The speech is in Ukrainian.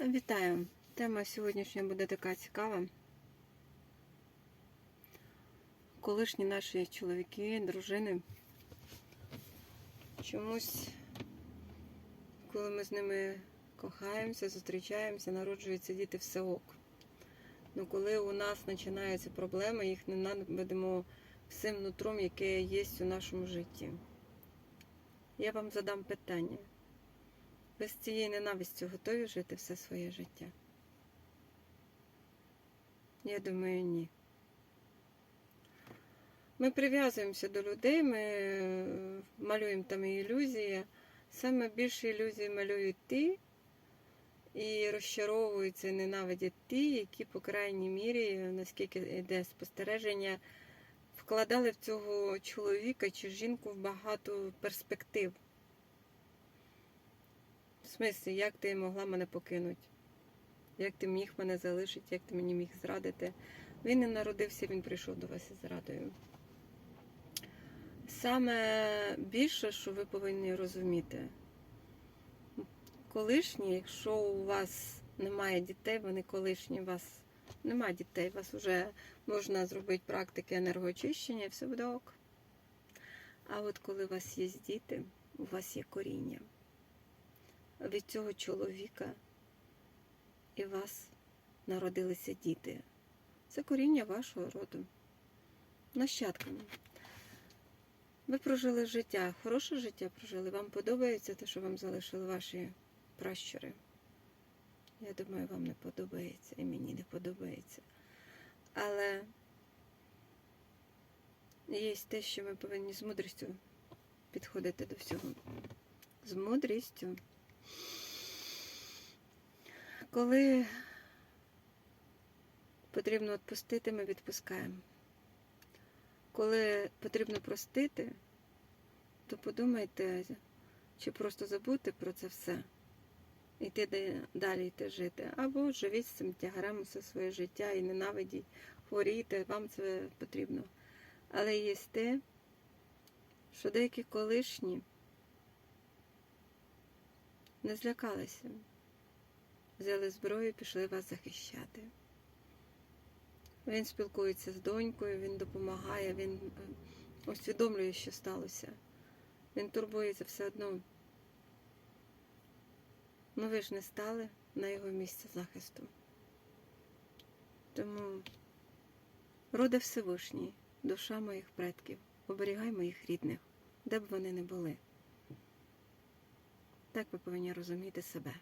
Вітаю! Тема сьогоднішня буде така цікава. Колишні наші чоловіки, дружини. Чомусь, коли ми з ними кохаємося, зустрічаємося, народжуються діти все ок. Ну коли у нас починаються проблеми, їх не ненавидимо всім нутром, яке є у нашому житті. Я вам задам питання. Ви з цією ненавистю готові жити все своє життя? Я думаю, ні. Ми прив'язуємося до людей, ми е, малюємо там ілюзії. Саме більше ілюзій малюють ті і розчаровуються, і ненавидять ті, які, по крайній мірі, наскільки йде спостереження, вкладали в цього чоловіка чи жінку в багато перспектив. В смислі, як ти могла мене покинути? Як ти міг мене залишити, як ти мені міг зрадити? Він не народився, він прийшов до вас із зрадою. Саме більше, що ви повинні розуміти, колишні, якщо у вас немає дітей, вони колишні, у вас немає дітей, у вас вже можна зробити практики енергоочищення, і все буде ок. А от коли у вас є діти, у вас є коріння від цього чоловіка і вас народилися діти. Це коріння вашого роду. Нащадками. Ви прожили життя, хороше життя прожили. Вам подобається те, що вам залишили ваші пращури? Я думаю, вам не подобається і мені не подобається. Але є те, що ми повинні з мудрістю підходити до всього. З мудрістю. Коли потрібно відпустити, ми відпускаємо. Коли потрібно простити, то подумайте, чи просто забути про це все, йти далі йти жити. Або живіть з цим тягарем все своє життя і ненавидіть, хворійте, вам це потрібно. Але є те, що деякі колишні не злякалися. Взяли зброю пішли вас захищати. Він спілкується з донькою, він допомагає, він е, усвідомлює, що сталося. Він турбується все одно. Ну ви ж не стали на його місце захисту. Тому, роде Всевишній, душа моїх предків, оберігай моїх рідних, де б вони не були. Так ви повинні розуміти себе.